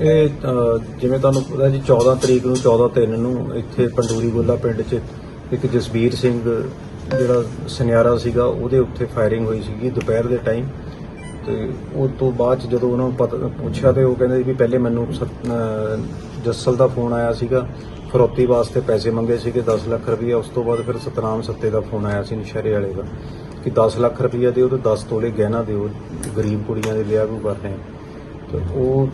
ਇਹ ਅ, ਜਿਵੇਂ ਤੁਹਾਨੂੰ ਪਤਾ ਜੀ 14 ਤਰੀਕ ਨੂੰ 14 ਤਿੰਨ ਨੂੰ ਇੱਥੇ ਪੰਡੂਰੀ ਗੋਲਾ ਪਿੰਡ 'ਚ ਇੱਕ ਜਸਬੀਰ ਸਿੰਘ ਜਿਹੜਾ ਸੁਨਿਆਰਾ ਸੀਗਾ ਉਹਦੇ ਉੱਤੇ ਫਾਇਰਿੰਗ ਹੋਈ ਸੀਗੀ ਦੁਪਹਿਰ ਦੇ ਟਾਈਮ ਤੇ ਉਹ ਤੋਂ ਬਾਅਦ 'ਚ ਜਦੋਂ ਉਹਨਾਂ ਨੂੰ ਪਤਾ ਪੁੱਛਿਆ ਤੇ ਉਹ ਕਹਿੰਦੇ ਵੀ ਪਹਿਲੇ ਮੈਨੂੰ ਸਤ- ਅ, ਜੱਸਲ ਦਾ ਫੋਨ ਆਇਆ ਸੀਗਾ ਫਰੋਤੀ ਵਾਸਤੇ ਪੈਸੇ ਮੰਗੇ ਸੀਗੇ 10 ਲੱਖ ਰੁਪਈਆ ਉਸ ਤੋਂ ਬਾਅਦ ਫਿਰ ਸਤਨਾਮ ਸੱਤੇ ਦਾ ਫੋਨ ਆਇਆ ਸੀ ਨਸ਼ਹਿਰੇ ਵਾਲੇ ਦਾ ਕਿ 10 ਲੱਖ ਰੁਪਈਆ ਦਿਓ ਤੇ 10 ਤੋਲੇ ਗਹਿਣਾ ਦਿਓ ਗਰੀਬ ਕੁੜੀਆਂ ਦੇ ਵਿਆਹ ਵੀ ਕਰ ਰਹੇ ਹਾਂ ਤੇ ਉਹ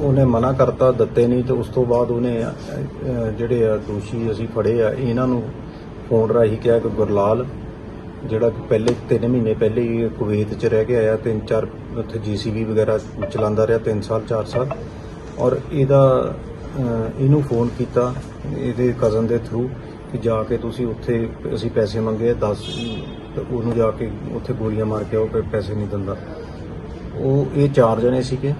ਉਹਨੇ ਮਨਾ ਕਰਤਾ ਦਿੱਤੇ ਨਹੀਂ ਤੇ ਉਸ ਤੋਂ ਬਾਅਦ ਉਹਨੇ ਅ, ਜਿਹੜੇ ਆ ਦੋਸ਼ੀ ਅਸੀਂ ਫੜੇ ਆ ਇਹਨਾਂ ਨੂੰ ਫੋਨ ਰਾਹੀਂ ਕਿਹਾ ਕਿ ਗੁਰਲਾਲ ਜਿਹੜਾ ਕਿ ਪਹਿਲੇ 3 ਮਹੀਨੇ ਪਹਿਲੇ ਹੀ ਕੁਵੈਤ ਚ ਰਹਿ ਕੇ ਆਇਆ ਤਿੰਨ ਚਾਰ ਉੱਥੇ ਜੀਸੀਬੀ ਵਗੈਰਾ ਚਲਾਉਂਦਾ ਰਿਹਾ 3 ਸਾਲ 4 ਸਾਲ। ਔਰ ਇਹਦਾ ਅ, ਇਹਨੂੰ ਫੋਨ ਕੀਤਾ ਇਹਦੇ ਕਜ਼ਨ ਦੇ ਥਰੂ ਕਿ ਜਾ ਕੇ ਤੁਸੀਂ ਉੱਥੇ ਅਸੀਂ ਪੈਸੇ ਮੰਗੇ 10 ਤੇ ਉਹਨੂੰ ਜਾ ਕੇ ਉੱਥੇ ਗੋਲੀਆਂ ਮਾਰ ਕੇ ਉਹ ਪੈਸੇ ਨਹੀਂ ਦਿੰਦਾ। ਉਹ ਇਹ ਚਾਰ ਜਣੇ ਸੀਗੇ।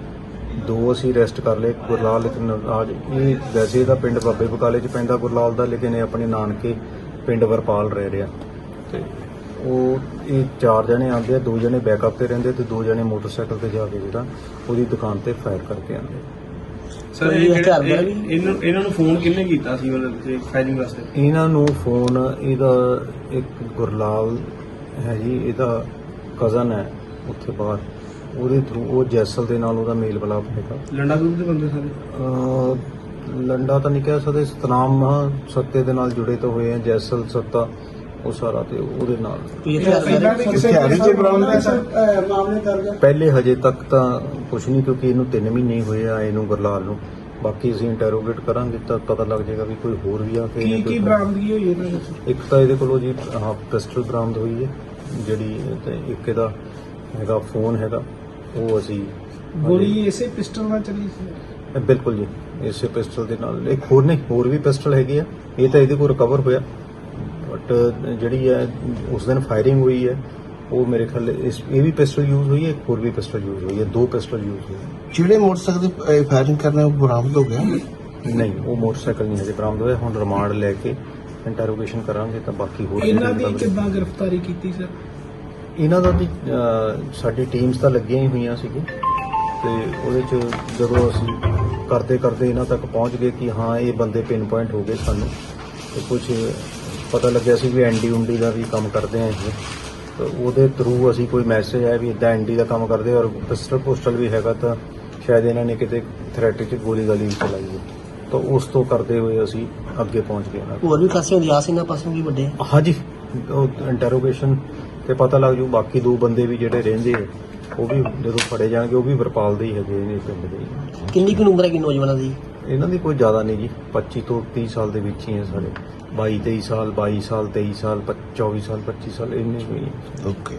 ਦੋ ਅਸੀਂ ਅਰੈਸਟ ਕਰ ਲਏ ਗੁਰਲਾਲ ਇੱਕ ਨਰਾਜ। ਇਹ ਵੈਸੇ ਇਹਦਾ ਪਿੰਡ ਬਾਬੇ ਬਕਾਲੇ ਚ ਪੈਂਦਾ ਗੁਰਲਾਲ ਦਾ ਲੇਕਿਨ ਇਹ ਆਪਣੇ ਨਾਨਕੇ ਪਿੰਡ ਵਰਪਾਲ ਰਹਿ ਰਿਹਾ। ਤੇ ਉਹ ਇਹ ਚਾਰ ਜਣੇ ਆਉਂਦੇ ਆ ਦੋ ਜਣੇ ਬੈਕਅਪ ਤੇ ਰਹਿੰਦੇ ਤੇ ਦੋ ਜਣੇ ਮੋਟਰਸਾਈਕਲ ਤੇ ਜਾ ਕੇ ਜਿਹੜਾ ਉਹਦੀ ਦੁਕਾਨ ਤੇ ਫਾਇਰ ਕਰਕੇ ਆਉਂਦੇ ਸਰ ਇਹ ਜਿਹੜੇ- ਇਹ- ਇਹਨਾਂ ਇਹਨਾਂ ਨੂੰ ਫੋਨ ਕਿੰਨੇ ਕੀਤਾ ਸੀ ਮਤਲਬ ਫਾਇਰਿੰਗ ਵਾਸਤੇ? ਇਹਨਾਂ ਨੂੰ ਫੋਨ ਇਹਦਾ ਇੱਕ ਗੁਰਲਾਲ ਹੈ ਜੀ ਇਹਦਾ ਕਜ਼ਨ ਹੈ ਉੱਥੇ ਬਾਹਰ। ਉਹਦੇ ਥਰੂ ਉਹ ਜੈਸਲ ਦੇ ਨਾਲ ਉਹਦਾ ਮੇਲ ਬਲਾਪ ਹੈਗਾ। ਲੰਡਾ ਗਰੁੱਪ ਦੇ ਬੰਦੇ ਸਾਰੇ? ਅਹ ਲੰਡਾ ਤਾਂ ਨਹੀਂ ਕਹਿ ਸਕਦੇ ਸਤਨਾਮ ਸੱਤੇ ਦੇ ਨਾਲ ਜੁੜੇ ਤਾਂ ਹੋਏ ਆ ਜੈਸਲ ਸੱਤਾ ਉਹ ਸਾਰਾ ਤੇ ਉਹਦੇ ਨਾਲ। ਕੋਈ ਹਥਿਆਰ ਵਗੈਰਾ ਹਥਿਆਰੀ ਚ ਬਰਾਮਦ ਹੈ ਸਰ ਮਾਮਲੇ ਦਰਜ ਹੈ ਪਹਿਲੇ ਹਜੇ ਤੱਕ ਤਾਂ ਕੁਝ ਨਹੀਂ ਕਿਉਂਕਿ ਇਹਨੂੰ 3 ਮਹੀਨੇ ਹੀ ਹੋਏ ਆ ਇਹਨੂੰ ਗੁਰਲਾਲ ਨੂੰ। ਬਾਕੀ ਅਸੀਂ ਇੰਟਰੋਗੇਟ ਕਰਾਂਗੇ ਤਾਂ ਪਤਾ ਲੱਗ ਜਾਏਗਾ ਵੀ ਕੋਈ ਹੋਰ ਵੀ ਆ ਕੇ ਕੀ ਇਹਨੇ ਕੀ ਕੋਈ- ਬਰਾਮਦਗੀ ਹੋਈ ਇਹਨਾਂ ਵਿੱਚ? ਇੱਕ ਤਾਂ ਇਹਦੇ ਕੋਲੋਂ ਜੀ ਹਾਂ ਪਿਸਟਲ ਬਰਾਮਦ ਹੋਈ ਹੈ ਜਿਹੜੀ ਤੇ ਇੱਕ ਇਹਦਾ ਹੈਗਾ ਫੋਨ ਹੈਗਾ। ਉਹ ਅਸੀਂ ਗੋਲੀ ਇਸੇ ਪਿਸਟਲ ਨਾਲ ਚੱਲੀ ਸੀ? ਇਹ ਬਿਲਕੁਲ ਜੀ ਇਸੇ ਪਿਸਟਲ ਦੇ ਨਾਲ। ਇੱਕ ਹੋਰ ਨਹੀਂ ਹੋਰ ਵੀ ਪਿਸਟਲ ਹੈਗੀ ਆ। ਇਹ ਤਾਂ ਇਹਦੇ ਕੋਲ ਰਿਕਵਰ ਹੋਇਆ। ਬਟ ਜਿਹੜੀ ਹੈ ਉਸ ਦਿਨ ਫਾਇਰਿੰਗ ਹੋਈ ਹੈ ਉਹ ਮੇਰੇ ਖਿਆਲ ਇਸ ਇਹ ਵੀ ਪਿਸਟਲ ਯੂਜ਼ ਹੋਈ ਹੈ ਇੱਕ ਹੋਰ ਵੀ ਪਿਸਟਲ ਯੂਜ਼ ਹੋਈ ਹੈ। ਦੋ ਪਿਸਟਲ ਯੂਜ਼ ਹੋਈ ਹੈ ਜਿਹੜੇ ਮੋਟਰਸਾਈਕਲ ਤੇ ਫਾਇਰਿੰਗ ਕਰਨਾ ਉਹ ਬਰਾਮਦ ਹੋ ਗਿਆ? ਨਹੀਂ ਉਹ ਮੋਟਰਸਾਈਕਲ ਨਹੀਂ ਹਜੇ ਬਰਾਮਦ ਹੋਇਆ। ਹੁਣ ਰਿਮਾਂਡ ਲੈ ਕੇ ਇੰਟਰੋਗੇਸ਼ਨ ਕਰਾਂਗੇ ਤਾਂ ਬਾਕੀ ਹੋਰ ਇਹਨਾਂ ਦੀ ਕਿੱਦਾਂ ਗ੍ਰਿਫਤਾਰੀ ਕੀਤੀ ਸਰ ਇਹਨਾਂ ਦਾ ਵੀ ਸਾਡੀ ਟੀਮਸ ਤਾਂ ਲੱਗੀਆਂ ਹੀ ਹੋਈਆਂ ਸੀਗੀ ਤੇ ਉਹਦੇ ਚ ਜਦੋਂ ਅਸੀਂ ਕਰਦੇ ਕਰਦੇ ਇਹਨਾਂ ਤੱਕ ਪਹੁੰਚ ਗਏ ਕਿ ਹਾਂ ਇਹ ਬੰਦੇ ਪਿਨ ਪੁਆਇੰਟ ਹੋ ਗਏ ਸਾਨੂੰ। ਤੇ ਕੁਝ ਪਤਾ ਲੱਗਿਆ ਸੀ ਵੀ ਐਨਡੀ ਉਂਡੀ ਦਾ ਵੀ ਕੰਮ ਕਰਦੇ ਆ ਇਹ। ਤੇ ਉਹਦੇ ਥਰੂ ਅਸੀਂ ਕੋਈ ਮੈਸੇਜ ਆਇਆ ਵੀ ਇਦਾਂ ਐਨਡੀ ਦਾ ਕੰਮ ਕਰਦੇ ਔਰ ਪਿਸਟਲ ਪੋਸਟਲ ਵੀ ਹੈਗਾ ਤਾਂ ਸ਼ਾਇਦ ਇਹਨਾਂ ਨੇ ਕਿਤੇ ਥ੍ਰੈਟ ਚ ਗੋਲੀ ਗਾਲੀ ਵੀ ਚਲਾਈ ਹੈ ਤਾਂ ਉਸ ਤੋਂ ਕਰਦੇ ਹੋਏ ਅਸੀਂ ਅੱਗੇ ਪਹੁੰਚ ਗਏ। ਹੋਰ ਵੀ ਖਾਸੇ ਹੁੰਦੀ ਆਸ ਇਹਨਾਂ ਪਾਸੋਂ ਵੀ ਵੱਡੇ ਹਾਂਜੀ। ਉਹ ਇੰਟਰੋਗੇਸ਼ਨ ਤੇ ਪਤਾ ਲੱਗ ਜੂ ਬਾਕੀ ਦੋ ਬੰਦੇ ਵੀ ਜਿਹੜੇ ਰਹਿੰਦੇ ਆ ਉਹ ਵੀ ਜਦੋਂ ਫੜੇ ਜਾਣਗੇ ਉਹ ਵੀ ਵਰਪਾਲ ਦੇ ਹੀ ਹੈਗੇ ਨੇ ਪਿੰਡ ਦੇ। ਹੀ। ਕਿੰਨੀ ਕੁ ਉਮਰ ਹੈ ਕਿ ਨੌਜਵਾਨਾਂ ਦੀ? ਇਹਨਾਂ ਦੀ ਕੋਈ ਜ਼ਿਆਦਾ ਨਹੀਂ ਜੀ 25 ਤੋਂ 30 ਸਾਲ ਦੇ ਵਿੱਚ ਹੀ ਹੈ ਸਾਰੇ 22 23 ਸਾਲ 22 ਸਾਲ 23 ਸਾਲ 24 ਸਾਲ 25 ਸਾਲ ਇੰਨੇ ਕੋਈ ਓਕੇ